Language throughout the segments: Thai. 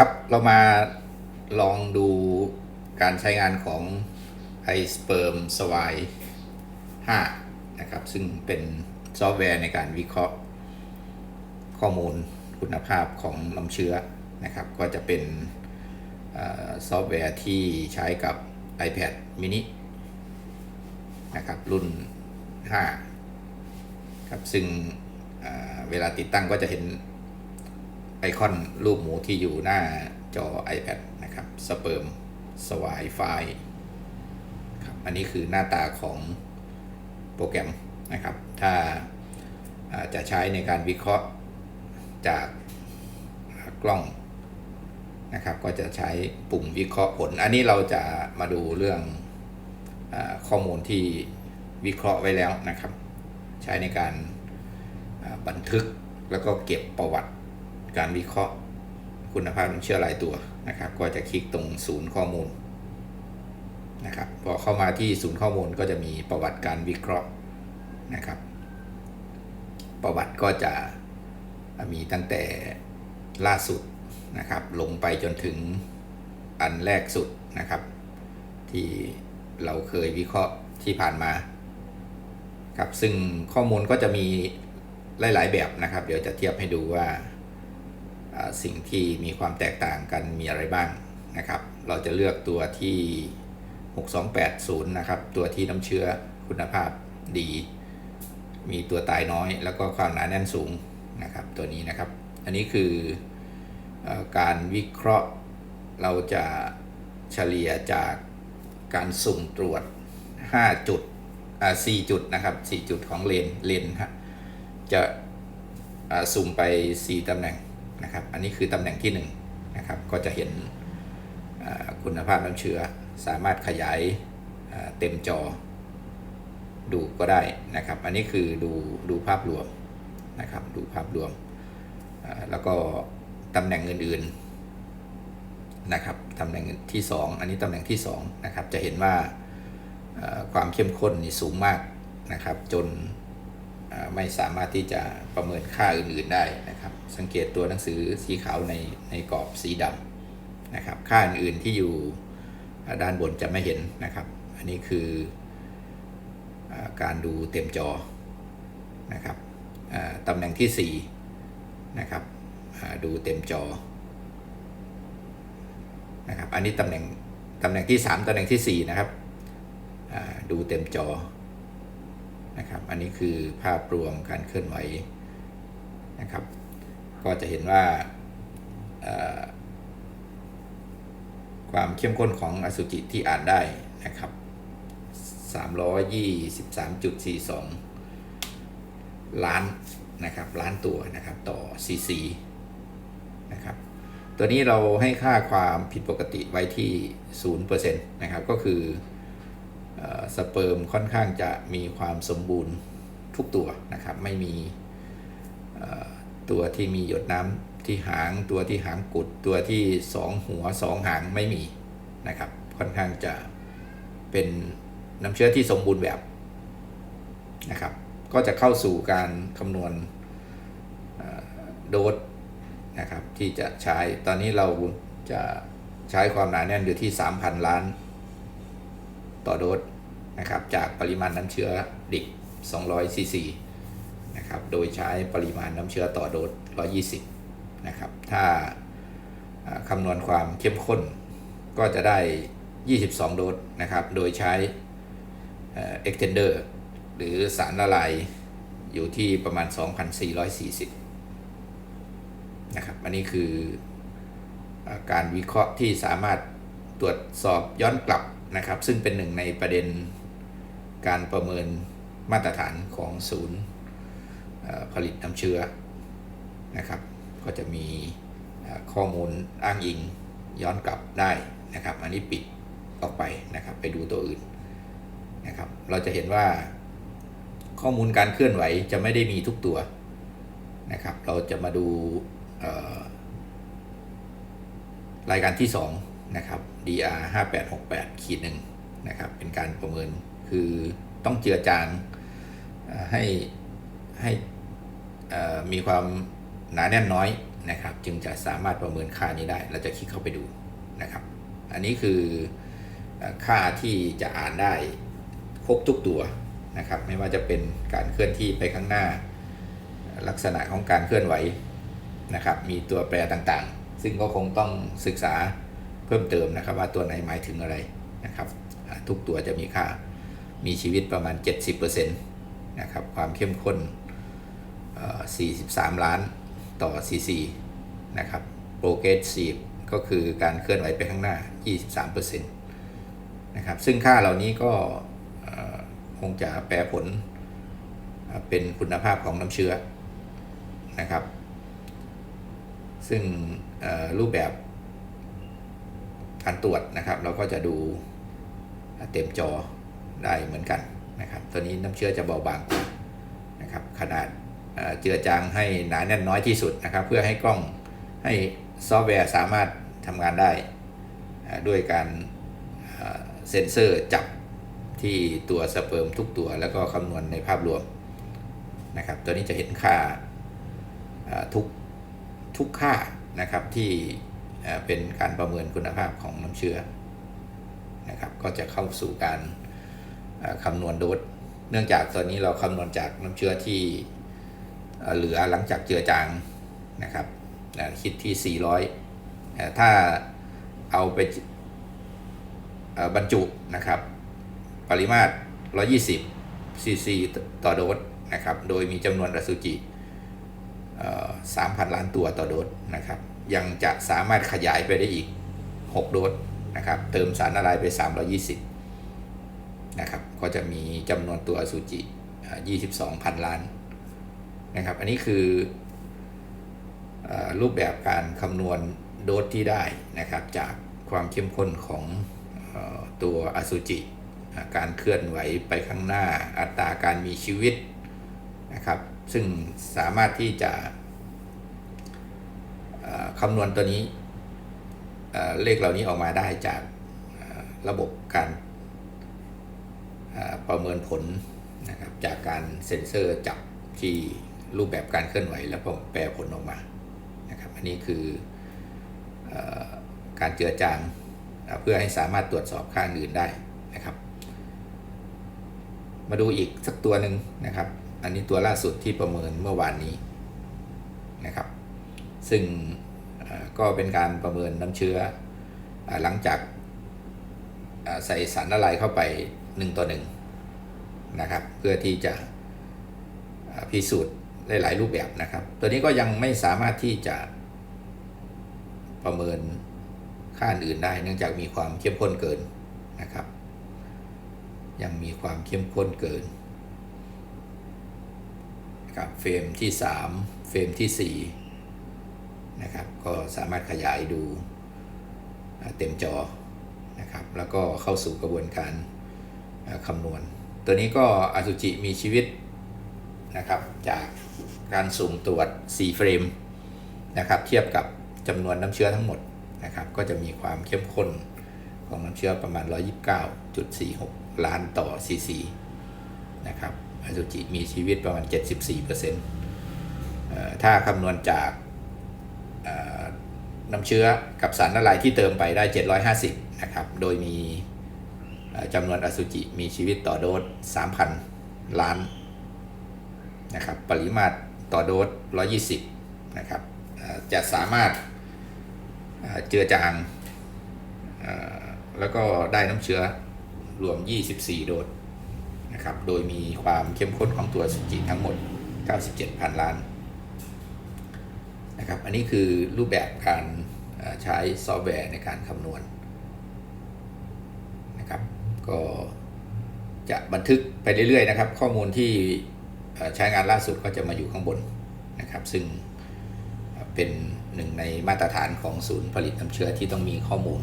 ครับเรามาลองดูการใช้งานของ i s p e r m s w i 5นะครับ ซึ่งเป็นซอฟต์แวร์ในการวิเคราะห์ข้อมูลคุณภาพของน้ำเชื้อนะครับ ก็จะเป็นซอฟต์แวร์ที่ใช้กับ iPad mini นะครับรุ่น 5 ครับ ซึ่งเวลาติดตั้งก็จะเห็น ไอคอนรูปหมูที่อยู่หน้าจอ iPad นะครับสเปิร์มสวายไฟครับอันนี้คือหน้าตาของโปรแกรมนะครับ ถ้าจะใช้ในการวิเคราะห์จากกล้องนะครับ ก็จะใช้ปุ่มวิเคราะห์ผล อันนี้เราจะมาดูเรื่องอข้อมูลที่วิเคราะห์ไว้แล้วนะครับ ใช้ในการบันทึกแล้วก็เก็บประวัติ การวิเคราะห์คุณภาพน้ำเชื้อรายตัวนะครับ ก็จะคลิกตรงศูนย์ข้อมูลนะครับพอเข้ามาที่ศูนย์ข้อมูลก็จะมีประวัติการวิเคราะห์นะครับ ประวัติก็จะมีตั้งแต่ล่าสุดนะครับ ลงไปจนถึงอันแรกสุดนะครับ ที่เราเคยวิเคราะห์ที่ผ่านมาครับซึ่งข้อมูลก็จะมีหลาย ๆ แบบนะครับ เดี๋ยวจะเทียบให้ดูว่า สิ่งที่มีความแตกต่างกันมีอะไรบ้างนะครับ เราจะเลือกตัวที่ 6280 นะครับ ตัวที่น้ำเชื้อคุณภาพดี มีตัวตายน้อย แล้วก็ความหนาแน่นสูงนะครับ ตัวนี้นะครับ อันนี้คืออการวิเคราะห์เราจะเฉลี่ยจากการสุ่มตรวจ 5 จุดอ่า4จุดนะครับ 4 จุดของเลนเลนฮะจะสุ่มไป 4ตำแหน่ง นะครับ อันนี้คือตำแหน่งที่1นะครับ ก็จะเห็นคุณภาพน้ำเชื้อ สามารถขยายเต็มจอดูก็ได้นะครับ อันนี้คือดูดูภาพรวมนะครับ ดูภาพรวม แล้วก็ตำแหน่งอื่นๆนะครับตำแหน่งที่ 2 อันนี้ตำแหน่งที่2นะครับ จะเห็นว่าความเข้มข้นนี่สูงมากนะครับ จน ไม่สามารถที่จะประเมินค่าอื่นๆได้นะครับ สังเกตตัวหนังสือสีขาวในในกรอบสีดำนะครับค่าอื่นๆที่อยู่ด้านบนจะไม่เห็นนะครับ อันนี้คืออการดูเต็มจอนะครับตำแหน่งที่4นะครับดูเต็มจอนะครับอันนี้ตำแหน่งตำแหน่งที่ 3ตำแหน่งทีสี่4นะครับดูเต็มจอ นะครับ อันนี้คือภาพรวมการเคลื่อนไหวนะครับ ก็จะเห็นว่าความเข้มข้นของอสุจิที่อ่านได้นะครับ 323.42 ล้านนะครับล้านตัวนะครับต่อซีซีนะครับตัวนี้เราให้ค่าความผิดปกติไว้ที่ 0%นะครับก็คือ สเปิร์มค่อนข้างจะมีความสมบูรณ์ทุกตัวนะครับ ไม่มีตัวที่มีหยดน้ำที่หางตัวที่หางกุดตัวที่สองหัวสองหางไม่มีนะครับ ค่อนข้างจะเป็นน้ำเชื้อที่สมบูรณ์แบบนะครับ ก็จะเข้าสู่การคำนวณโดสนะครับที่จะใช้ตอนนี้เราจะใช้ความหนาแน่นอยู่ที่ 3,000 ล้าน ต่อโดสนะครับจากปริมาณน้ำเชื้อดิบ200ซีซีนะครับโดยใช้ปริมาณน้ำเชื้อต่อโดส120นะครับถ้าอ่าคำนวณความเข้มข้นก็จะได้ 22 โดสนะครับโดยใช้เอ่อ extender หรือสารละลายอยู่ที่ประมาณ 2,440นะครับอันนี้คือการวิเคราะห์ที่สามารถตรวจสอบย้อนกลับ นะครับ ซึ่งเป็นหนึ่งในประเด็นการประเมินมาตรฐานของศูนย์ผลิตน้ำเชื้อนะครับ ก็จะมีข้อมูลอ้างอิงย้อนกลับได้นะครับ อันนี้ปิดออกไปนะครับ ไปดูตัวอื่นนะครับ เราจะเห็นว่าข้อมูลการเคลื่อนไหวจะไม่ได้มีทุกตัวนะครับ เราจะมาดูรายการที่ 2 นะครับ DR 5868ขีดหนึ่งนะครับ เป็นการประเมินคือต้องเจือจางให้ให้มีความหนาแน่นน้อยนะครับ จึงจะสามารถประเมินค่านี้ได้ เราจะคลิกเข้าไปดูนะครับ อันนี้คือเอ่อค่าที่จะอ่านได้ครบทุกตัวนะครับ ไม่ว่าจะเป็นการเคลื่อนที่ไปข้างหน้า ลักษณะของการเคลื่อนไหวนะครับ มีตัวแปรต่างๆ ซึ่งก็คงต้องศึกษา เพิ่มเติมนะครับว่าตัวไหนหมายถึงอะไรนะครับทุกตัวจะมีค่ามีชีวิตประมาณ 70%นะครับความเข้มข้นเอ่อ43 ล้านต่อ cc นะครับ progressive ก็คือการเคลื่อนไหวไปข้างหน้า 23%นะครับซึ่งค่าเหล่านี้ก็คงจะแปรผลเป็นคุณภาพของน้ำเชื้อนะครับ ซึ่งรูปแบบ การตรวจนะครับ เราก็จะดูเต็มจอได้เหมือนกันนะครับ ตัวนี้น้ำเชื้อจะเบาบางกว่านะครับ ขนาดเจือจางให้หนาแน่นน้อยที่สุดนะครับ เพื่อให้กล้องให้ซอฟต์แวร์สามารถทำงานได้ด้วยการเซ็นเซอร์จับที่ตัวสเปิร์มทุกตัวแล้วก็คำนวณในภาพรวมนะครับ ตัวนี้จะเห็นค่าทุกทุกค่านะครับที่ เป็นการประเมินคุณภาพของน้ำเชื้อนะครับ ก็จะเข้าสู่การคำนวณโดสเนื่องจากตอนนี้เราคำนวณจากน้ำเชื้อที่เหลือหลังจากเจือจางนะครับคิดที่ 400 ถ้าเอาไปบรรจุนะครับ ปริมาตร 120 ซีซีต่อโดสนะครับ โดยมีจำนวนอสุจิสามพันล้านตัวต่อโดสนะครับ ยังจะสามารถขยายไปได้อีก 6 โดสนะครับ เติมสารละลายไป 320 นะครับ ก็จะมีจำนวนตัวอสุจิอ่า22พันล้านนะครับ อันนี้คืออรูปแบบการคำนวณโดสที่ได้นะครับ จากความเข้มข้นของตัวอสุจิ การเคลื่อนไหวไปข้างหน้า อัตราการมีชีวิตนะครับ ซึ่งสามารถที่จะ คำนวณตัวนี้เลขเหล่านี้ออกมาได้จากระบบการประเมินผลนะครับจากการเซ็นเซอร์จับที่รูปแบบการเคลื่อนไหว แล้วก็แปลผลออกมานะครับอันนี้คืออการเจือจางเอ่อเพื่อให้สามารถตรวจสอบค่าอื่นได้นะครับ มาดูอีกสักตัวหนึ่งนะครับ อันนี้ตัวล่าสุดที่ประเมินเมื่อวานนี้นะครับ ซึ่งก็เป็นการประเมินน้ำเชื้อหลังจากใส่สารละลายเข้าไป 1 ต่อ1นะครับ เพื่อที่จะพิสูจน์หลายรูปแบบนะครับ ตัวนี้ก็ยังไม่สามารถที่จะประเมินค่าอื่นได้ เนื่องจากมีความเข้มข้นเกินนะครับ ยังมีความเข้มข้นเกินนะครับเฟรมที่ 3 เฟรมที่ 4 นะครับ ก็สามารถขยายดูเต็มจอนะครับ แล้วก็เข้าสู่กระบวนการคำนวณ ตัวนี้ก็อสุจิมีชีวิตนะครับ จากการสุ่มตรวจ4เฟรมนะครับ เทียบกับจำนวนน้ำเชื้อทั้งหมดนะครับ ก็จะมีความเข้มข้นของน้ำเชื้อประมาณ 129.46 ล้านต่อซีซีนะครับอสุจิมีชีวิตประมาณ 74%เอ่อถ้าคำนวณจาก น้ำเชื้อกับสารละลายที่เติมไปได้ 750 นะครับ โดยมีจำนวนอสุจิมีชีวิตต่อโดส3,000 ล้านนะครับ ปริมาตรต่อโดส120 นะครับ จะสามารถเจือจางแล้วก็ได้น้ำเชื้อรวม 24 โดสนะครับ โดยมีความเข้มข้นของตัวสุจิทั้งหมด 97พันล้าน นะครับ อันนี้คือรูปแบบการใช้ซอฟต์แวร์ในการคำนวณนะครับ ก็จะบันทึกไปเรื่อยๆนะครับ ข้อมูลที่ใช้งานล่าสุดก็จะมาอยู่ข้างบนนะครับ ซึ่งเป็นหนึ่งในมาตรฐานของศูนย์ผลิตน้ำเชื้อที่ต้องมีข้อมูล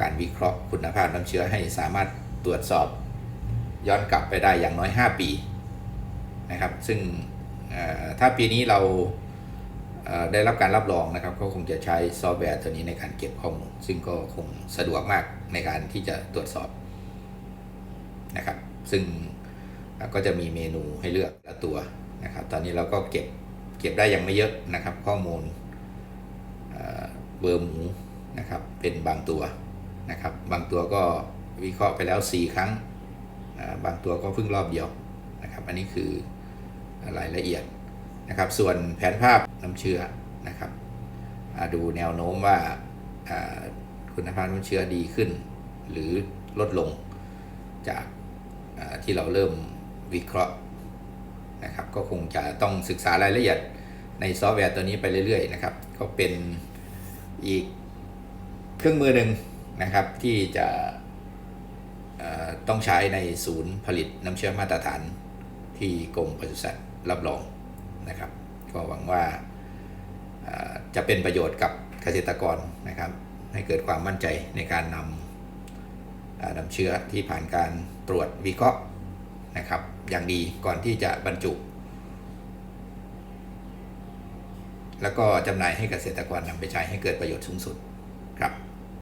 การวิเคราะห์คุณภาพน้ำเชื้อให้สามารถตรวจสอบย้อนกลับไปได้อย่างน้อย 5 ปีนะครับ ซึ่งถ้าปีนี้เรา ได้รับการรับรองนะครับก็คงจะใช้ซอฟต์แวร์ตัวนี้ในการเก็บข้อมูล ซึ่งก็คงสะดวกมากในการที่จะตรวจสอบนะครับ ซึ่งก็จะมีเมนูให้เลือกละตัวนะครับ ตอนนี้เราก็เก็บเก็บได้ยังไม่เยอะนะครับ ข้อมูลเบอร์หมูนะครับ เป็นบางตัวนะครับ บางตัวก็วิเคราะห์ไปแล้ว 4 ครั้ง บางตัวก็เพิ่งรอบเดียวนะครับ อันนี้คือรายละเอียด นะครับส่วนแผนภาพน้ำเชื้อนะครับดูแนวโน้มว่าคุณภาพน้ำเชื้อดีขึ้น หรือลดลงจากที่เราเริ่มวิเคราะห์นะครับก็คงจะต้องศึกษารายละเอียดในซอฟต์แวร์ตัวนี้ไปเรื่อยๆนะครับก็เป็นอีกเครื่องมือหนึ่งนะครับที่จะต้องใช้ในศูนย์ผลิตน้ำเชื้อมาตรฐานที่กรมปศุสัตว์รับรอง นะครับ ก็หวังว่าจะเป็นประโยชน์กับเกษตรกรนะครับ ให้เกิดความมั่นใจในการนำนำเชื้อที่ผ่านการตรวจวิเคราะห์นะครับ อย่างดีก่อนที่จะบรรจุ แล้วก็จำหน่ายให้เกษตรกรนำไปใช้ให้เกิดประโยชน์สูงสุด